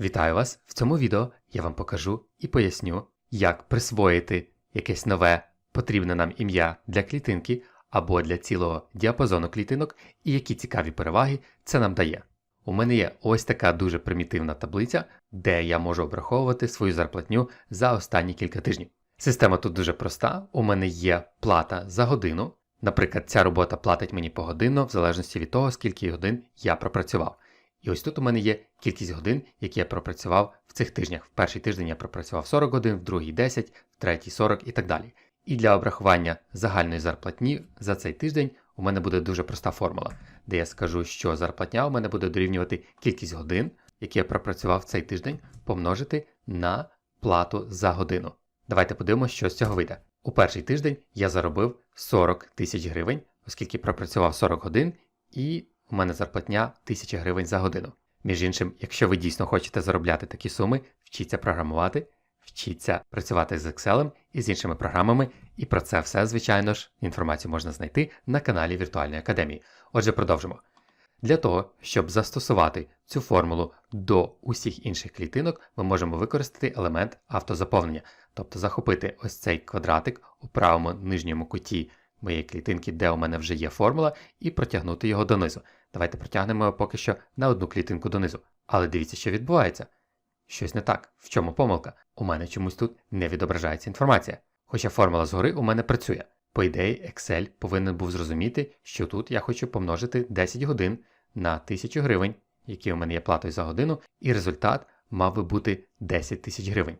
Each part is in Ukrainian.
Вітаю вас! В цьому відео я вам покажу і поясню, як присвоїти якесь нове потрібне нам ім'я для клітинки або для цілого діапазону клітинок і які цікаві переваги це нам дає. У мене є ось така дуже примітивна таблиця, де я можу обраховувати свою зарплатню за останні кілька тижнів. Система тут дуже проста. У мене є плата за годину. Наприклад, ця робота платить мені погодинно, в залежності від того, скільки годин я пропрацював. І ось тут у мене є кількість годин, які я пропрацював в цих тижнях. В перший тиждень я пропрацював 40 годин, в другий 10, в третій 40 і так далі. І для обрахування загальної зарплатні за цей тиждень у мене буде дуже проста формула, де я скажу, що зарплатня у мене буде дорівнювати кількість годин, які я пропрацював цей тиждень, помножити на плату за годину. Давайте подивимося, що з цього вийде. У перший тиждень я заробив 40 тисяч гривень, оскільки пропрацював 40 годин, і у мене зарплатня 1000 гривень за годину. Між іншим, якщо ви дійсно хочете заробляти такі суми, вчіться програмувати, вчіться працювати з Excel і з іншими програмами, і про це все, звичайно ж, інформацію можна знайти на каналі Віртуальної академії. Отже, продовжимо. Для того, щоб застосувати цю формулу до усіх інших клітинок, ми можемо використати елемент автозаповнення, тобто захопити ось цей квадратик у правому нижньому куті моєї клітинки, де у мене вже є формула, і протягнути його донизу. Давайте протягнемо його поки що на одну клітинку донизу. Але дивіться, що відбувається. Щось не так. В чому помилка? У мене чомусь тут не відображається інформація. Хоча формула згори у мене працює. По ідеї, Excel повинен був зрозуміти, що тут я хочу помножити 10 годин на 1000 гривень, які у мене є платою за годину, і результат мав би бути 10 тисяч гривень.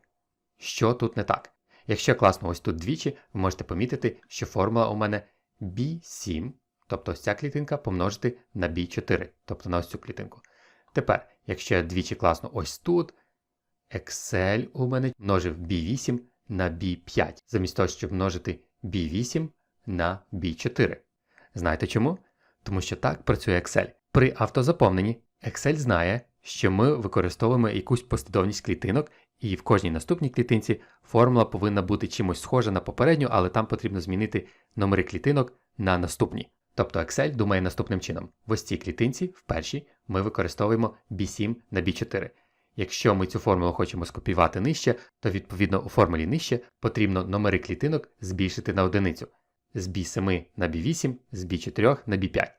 Що тут не так? Якщо класно ось тут двічі, ви можете помітити, що формула у мене B7, тобто ось ця клітинка помножити на B4, тобто на ось цю клітинку. Тепер, якщо я двічі класно ось тут, Excel у мене множив B8 на B5, замість того, щоб множити B8 на B4. Знаєте чому? Тому що так працює Excel. При автозаповненні Excel знає, що ми використовуємо якусь послідовність клітинок, і в кожній наступній клітинці формула повинна бути чимось схожа на попередню, але там потрібно змінити номери клітинок на наступні. Тобто Excel думає наступним чином: в ось цій клітинці, в першій, ми використовуємо B7 на B4. Якщо ми цю формулу хочемо скопіювати нижче, то відповідно у формулі нижче потрібно номери клітинок збільшити на одиницю з B7 на B8, з B4 на B5.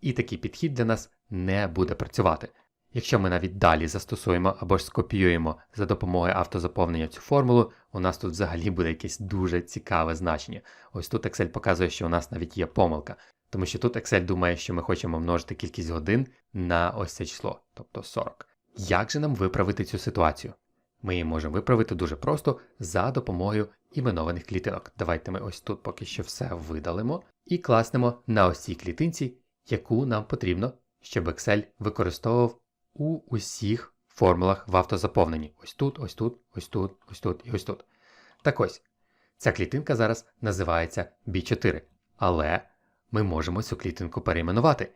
І такий підхід для нас не буде працювати. Якщо ми навіть далі застосуємо або ж скопіюємо за допомогою автозаповнення цю формулу, у нас тут взагалі буде якесь дуже цікаве значення. Ось тут Excel показує, що у нас навіть є помилка, тому що тут Excel думає, що ми хочемо множити кількість годин на ось це число, тобто 40. Як же нам виправити цю ситуацію? Ми її можемо виправити дуже просто за допомогою іменованих клітинок. Давайте ми ось тут поки що все видалимо і класнемо на ось цій клітинці, яку нам потрібно, щоб Excel використовував у усіх формулах в автозаповненні. Ось тут, ось тут, ось тут, ось тут і ось тут. Так ось, ця клітинка зараз називається B4, але ми можемо цю клітинку перейменувати.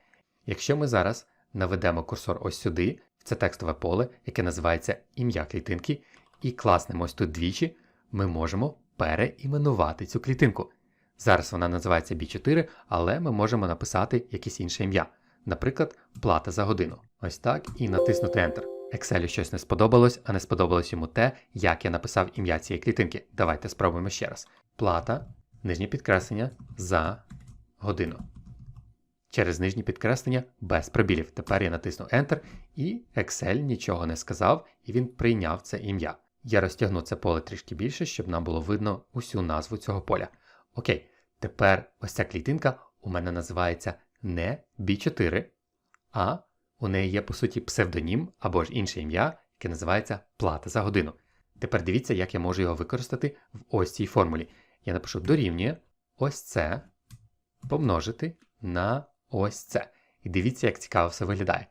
Якщо ми зараз наведемо курсор ось сюди, в це текстове поле, яке називається ім'я клітинки, і класнемо ось тут двічі, ми можемо переіменувати цю клітинку. Зараз вона називається B4, але ми можемо написати якесь інше ім'я. Наприклад, плата за годину. Ось так, і натиснути Enter. Excel щось не сподобалось, а не сподобалось йому те, як я написав ім'я цієї клітинки. Давайте спробуємо ще раз. Плата, нижнє підкреслення за годину. Через нижнє підкреслення без пробілів. Тепер я натисну Enter, і Excel нічого не сказав, і він прийняв це ім'я. Я розтягну це поле трішки більше, щоб нам було видно усю назву цього поля. Окей, тепер ось ця клітинка у мене називається не B4, а у неї є, по суті, псевдонім або ж інше ім'я, яке називається плата за годину. Тепер дивіться, як я можу його використати в ось цій формулі. Я напишу дорівнює ось це помножити на ось це. І дивіться, як цікаво все виглядає.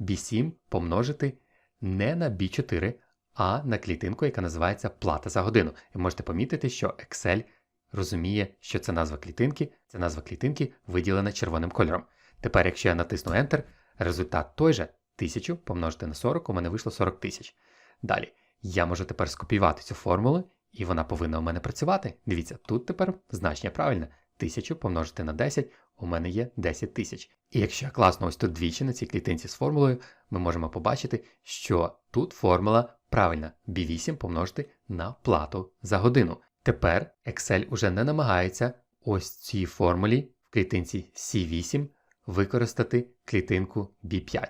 B7 помножити не на B4, а на клітинку, яка називається плата за годину. І можете помітити, що Excel розуміє, що це назва клітинки, це назва клітинки виділена червоним кольором. Тепер, якщо я натисну Enter, результат той же 1000 помножити на 40, у мене вийшло 40 тисяч. Далі, я можу тепер скопіювати цю формулу, і вона повинна у мене працювати. Дивіться, тут тепер значення правильне 1000 помножити на 10, у мене є 10 тисяч. І якщо я класно ось тут двічі на цій клітинці з формулою, ми можемо побачити, що тут формула правильна B8 помножити на плату за годину. Тепер Excel уже не намагається ось цій формулі в клітинці C8 використати клітинку B5.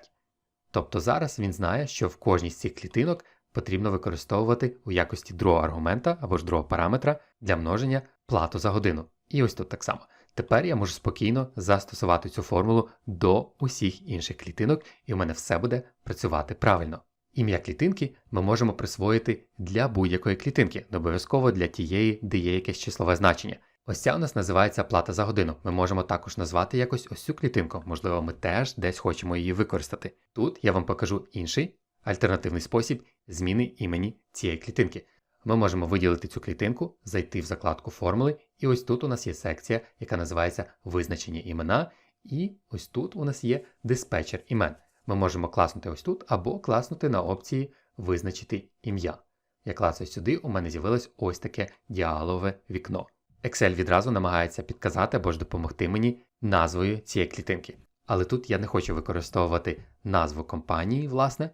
Тобто зараз він знає, що в кожній з цих клітинок потрібно використовувати у якості другого аргумента або ж другого параметра для множення плату за годину. І ось тут так само. Тепер я можу спокійно застосувати цю формулу до усіх інших клітинок, і в мене все буде працювати правильно. Ім'я клітинки ми можемо присвоїти для будь-якої клітинки, не обов'язково для тієї, де є якесь числове значення. Ось ця у нас називається плата за годину. Ми можемо також назвати якось ось цю клітинку, можливо, ми теж десь хочемо її використати. Тут я вам покажу інший альтернативний спосіб зміни імені цієї клітинки. Ми можемо виділити цю клітинку, зайти в закладку формули, і ось тут у нас є секція, яка називається визначення імена, і ось тут у нас є диспетчер імен. Ми можемо класнути ось тут або класнути на опції Визначити ім'я. Я клацаю сюди, у мене з'явилось ось таке діалове вікно. Excel відразу намагається підказати або ж допомогти мені назвою цієї клітинки. Але тут я не хочу використовувати назву компанії, власне,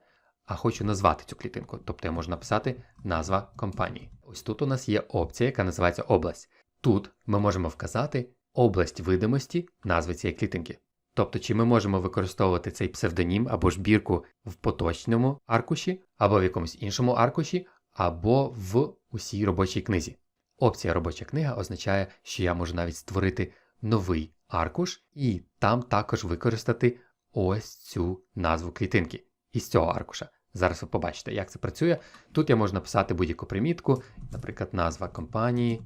а хочу назвати цю клітинку. Тобто я можу написати назва компанії. Ось тут у нас є опція, яка називається область. Тут ми можемо вказати область видимості назви цієї клітинки. Тобто, чи ми можемо використовувати цей псевдонім або ж бірку в поточному аркуші, або в якомусь іншому аркуші, або в усій робочій книзі. Опція робоча книга означає, що я можу навіть створити новий аркуш і там також використати ось цю назву клітинки із цього аркуша. Зараз ви побачите, як це працює. Тут я можу написати будь-яку примітку, наприклад, назва компанії,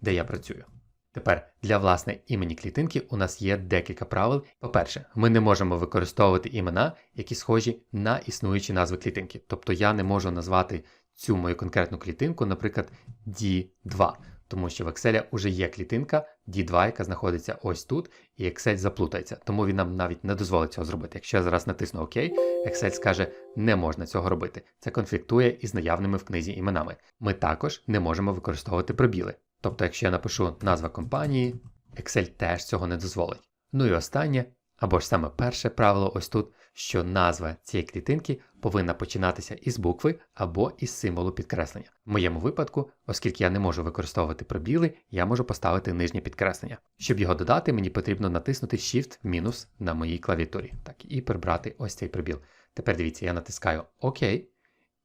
де я працюю. Тепер для власне імені клітинки у нас є декілька правил. По-перше, ми не можемо використовувати імена, які схожі на існуючі назви клітинки. Тобто я не можу назвати цю мою конкретну клітинку, наприклад, D2, тому що в Excel вже є клітинка D2, яка знаходиться ось тут, і Excel заплутається, тому він нам навіть не дозволить цього зробити. Якщо я зараз натисну ОК, Excel скаже, не можна цього робити. Це конфліктує із наявними в книзі іменами. Ми також не можемо використовувати пробіли. Тобто, якщо я напишу назва компанії, Excel теж цього не дозволить. Ну і останнє, або ж саме перше правило ось тут, що назва цієї клітинки повинна починатися із букви або із символу підкреслення. В моєму випадку, оскільки я не можу використовувати пробіли, я можу поставити нижнє підкреслення. Щоб його додати, мені потрібно натиснути Shift мінус на моїй клавіатурі. Так, і прибрати ось цей пробіл. Тепер дивіться, я натискаю ОК,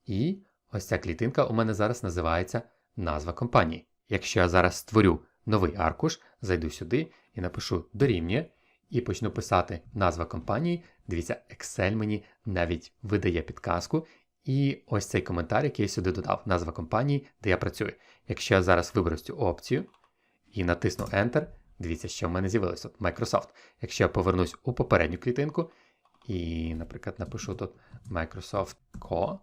і ось ця клітинка у мене зараз називається назва компанії. Якщо я зараз створю новий аркуш, зайду сюди і напишу дорівнює, і почну писати назва компанії, дивіться, Excel мені навіть видає підказку. І ось цей коментар, який я сюди додав, назва компанії, де я працюю. Якщо я зараз виберу цю опцію і натисну Enter, дивіться, що в мене з'явилося Microsoft. Якщо я повернусь у попередню клітинку і, наприклад, напишу тут Microsoft Co.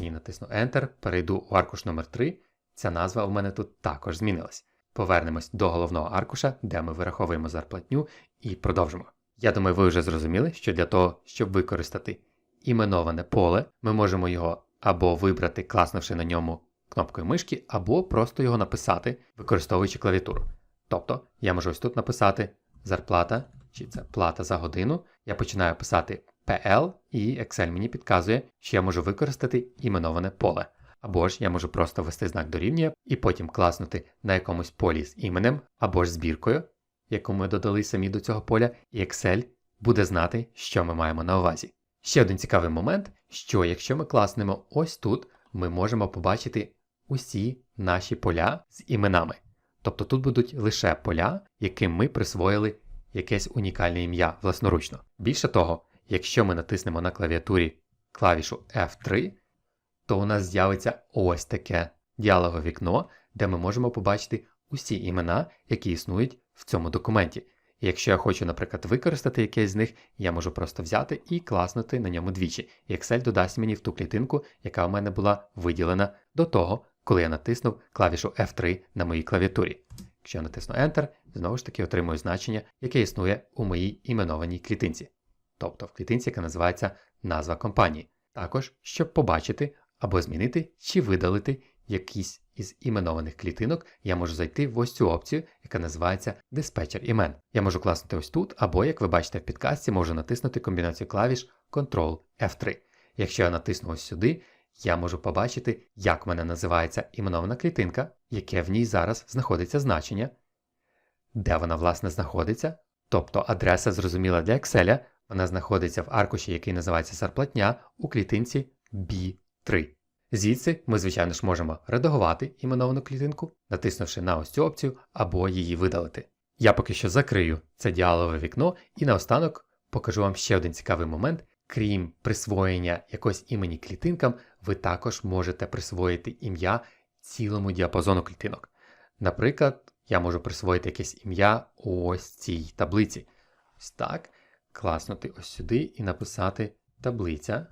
І натисну Enter, перейду у аркуш номер 3 Ця назва у мене тут також змінилась. Повернемось до головного аркуша, де ми вираховуємо зарплатню, і продовжимо. Я думаю, ви вже зрозуміли, що для того, щоб використати іменоване поле, ми можемо його або вибрати, класнувши на ньому кнопкою мишки, або просто його написати, використовуючи клавіатуру. Тобто я можу ось тут написати зарплата, чи це плата за годину. Я починаю писати PL, і Excel мені підказує, що я можу використати іменоване поле. Або ж я можу просто ввести знак дорівнює і потім класнути на якомусь полі з іменем або ж збіркою, яку ми додали самі до цього поля, і Excel буде знати, що ми маємо на увазі. Ще один цікавий момент, що якщо ми класнемо ось тут, ми можемо побачити усі наші поля з іменами. Тобто тут будуть лише поля, яким ми присвоїли якесь унікальне ім'я власноручно. Більше того, якщо ми натиснемо на клавіатурі клавішу F3, то у нас з'явиться ось таке діалогове вікно, де ми можемо побачити усі імена, які існують в цьому документі. І якщо я хочу, наприклад, використати якесь з них, я можу просто взяти і класнути на ньому двічі. І Excel додасть мені в ту клітинку, яка у мене була виділена до того, коли я натиснув клавішу F3 на моїй клавіатурі. Якщо я натисну Enter, знову ж таки отримую значення, яке існує у моїй іменованій клітинці. Тобто в клітинці, яка називається назва компанії. Також, щоб побачити або змінити чи видалити якісь із іменованих клітинок, я можу зайти в ось цю опцію, яка називається диспетчер імен. Я можу класнути ось тут, або, як ви бачите в підкасті, можу натиснути комбінацію клавіш Ctrl F3. Якщо я натисну ось сюди, я можу побачити, як в мене називається іменована клітинка, яке в ній зараз знаходиться значення, де вона, власне, знаходиться, тобто адреса зрозуміла для Excel, вона знаходиться в аркуші, який називається зарплатня у клітинці B3. Звідси ми, звичайно ж, можемо редагувати іменовану клітинку, натиснувши на ось цю опцію або її видалити. Я поки що закрию це діалове вікно і наостанок покажу вам ще один цікавий момент. Крім присвоєння якогось імені клітинкам, ви також можете присвоїти ім'я цілому діапазону клітинок. Наприклад, я можу присвоїти якесь ім'я ось цій таблиці. Ось так, класнути ось сюди і написати таблиця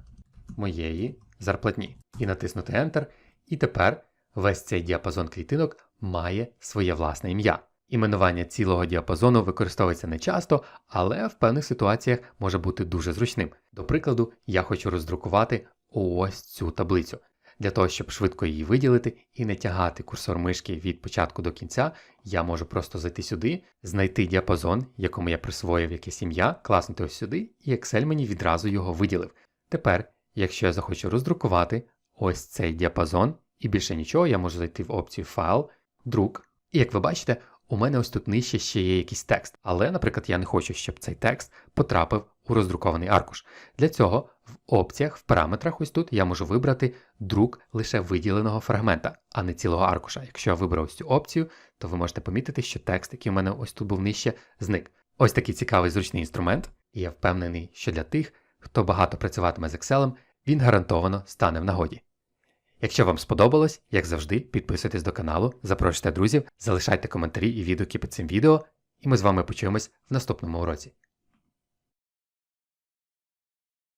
моєї зарплатні. І натиснути Enter. І тепер весь цей діапазон клітинок має своє власне ім'я. Іменування цілого діапазону використовується не часто, але в певних ситуаціях може бути дуже зручним. До прикладу, я хочу роздрукувати ось цю таблицю. Для того, щоб швидко її виділити і не тягати курсор мишки від початку до кінця, я можу просто зайти сюди, знайти діапазон, якому я присвоїв якесь ім'я, класнути ось сюди, і Excel мені відразу його виділив. Тепер, якщо я захочу роздрукувати ось цей діапазон, і більше нічого, я можу зайти в опцію Файл, друк. І як ви бачите, у мене ось тут нижче ще є якийсь текст, але, наприклад, я не хочу, щоб цей текст потрапив у роздрукований аркуш. Для цього в опціях, в параметрах ось тут я можу вибрати друк лише виділеного фрагмента, а не цілого аркуша. Якщо я виберу ось цю опцію, то ви можете помітити, що текст, який у мене ось тут був нижче, зник. Ось такий цікавий зручний інструмент, і я впевнений, що для тих, хто багато працюватиме з Excel, він гарантовано стане в нагоді. Якщо вам сподобалось, як завжди, підписуйтесь до каналу, запрошуйте друзів, залишайте коментарі і відгуки під цим відео, і ми з вами почуємось в наступному уроці.